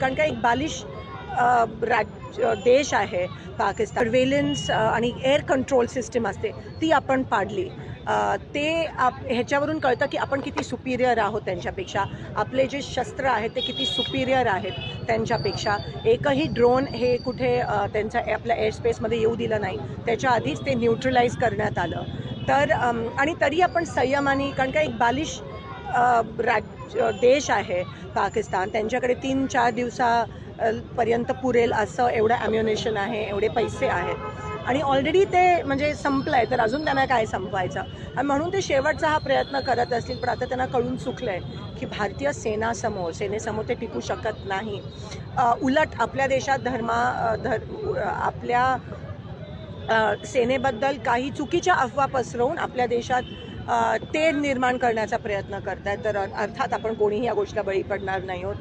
कारण का एक बालिश राज देश आहे पाकिस्तान. सर्वेलन्स आणि एअर कंट्रोल सिस्टीम असते ती आपण पाडली. ते आप ह्याच्यावरून कळतं की आपण किती सुपिरियर आहोत त्यांच्यापेक्षा. आपले जे शस्त्र आहेत ते किती सुपिरियर आहेत त्यांच्यापेक्षा. एकही ड्रोन हे कुठे त्यांचा आपल्या एअर स्पेसमध्ये येऊ दिलं नाही. त्याच्या आधीच ते न्यूट्रलाइज करण्यात आलं. तर आणि तरी आपण संयमाने कारण का एक बालिश राज देश आहे पाकिस्तान. त्यांच्याकडे तीन चार दिवसापर्यंत पुरेल असं एवढं ॲम्युनेशन आहे एवढे पैसे आहेत. आणि ऑलरेडी ते म्हणजे संपलं आहे तर अजून त्यांना काय संपवायचं? आणि म्हणून ते शेवटचा हा प्रयत्न करत असतील पण आता त्यांना कळून चुकलं आहे की भारतीय सेनासमोर सेनेसमोर ते टिकू शकत नाही. उलट आपल्या देशात धर्मा धर आपल्या सेनेबद्दल काही चुकीच्या अफवा पसरवून आपल्या देशात ते निर्माण करण्याचा प्रयत्न करत आहेत तर अर्थात आपण कोणीही या गोष्टीला बळी पडणार नाही आहोत.